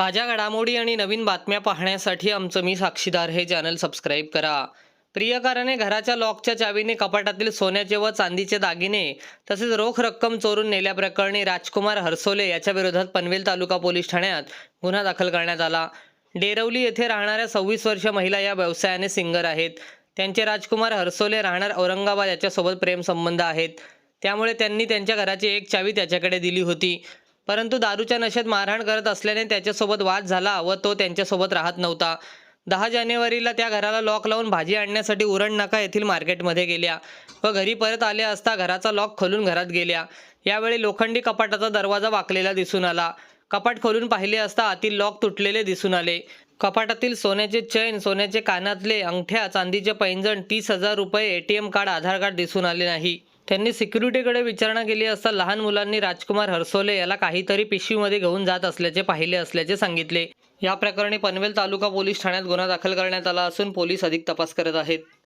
ताज्या घडामोडी आणि नवीन बातम्या पाहण्यासाठी आमचं मी साक्षीदार हे चॅनल सबस्क्राईब करा. प्रियकराने घराच्या लॉकच्या चावीने कपाटातील सोन्याचे व चांदीचे दागिने तसेच रोख रक्कम चोरून नेल्याप्रकरणी राजकुमार हरसोले याच्या विरोधात पनवेल तालुका पोलीस ठाण्यात गुन्हा दाखल करण्यात आला. डेरवली येथे राहणाऱ्या सव्वीस वर्ष महिला या व्यवसायाने सिंगर आहेत. त्यांचे राजकुमार हरसोले राहणार औरंगाबाद याच्यासोबत प्रेमसंबंध आहेत. त्यामुळे त्यांनी त्यांच्या घराची एक चावी त्याच्याकडे दिली होती. परंतु दारूच्या नशेत मारहाण करत असल्याने त्याच्यासोबत वाद झाला व तो त्यांच्यासोबत राहत नव्हता. दहा जानेवारीला त्या घराला लॉक लावून भाजी आणण्यासाठी उरण नाका येथील मार्केटमध्ये गेल्या व घरी परत आले असता घराचा लॉक खोलून घरात गेल्या. यावेळी लोखंडी कपाटाचा दरवाजा वाकलेला दिसून आला. कपाट खोलून पाहिले असता आतील लॉक तुटलेले दिसून आले. कपाटातील सोन्याचे चैन सोन्याचे कानातले अंगठ्या चांदीचे पैंजण तीस हजार रुपये एटीएम कार्ड आधार कार्ड दिसून आले नाही. त्यांनी सिक्युरिटीकडे विचारणा केली असता लहान मुलांनी राजकुमार हरसोले याला काहीतरी पिशवीमध्ये घेऊन जात असल्याचे पाहिले असल्याचे सांगितले. या प्रकरणी पनवेल तालुका पोलीस ठाण्यात गुन्हा दाखल करण्यात आला असून पोलीस अधिक तपास करत आहेत.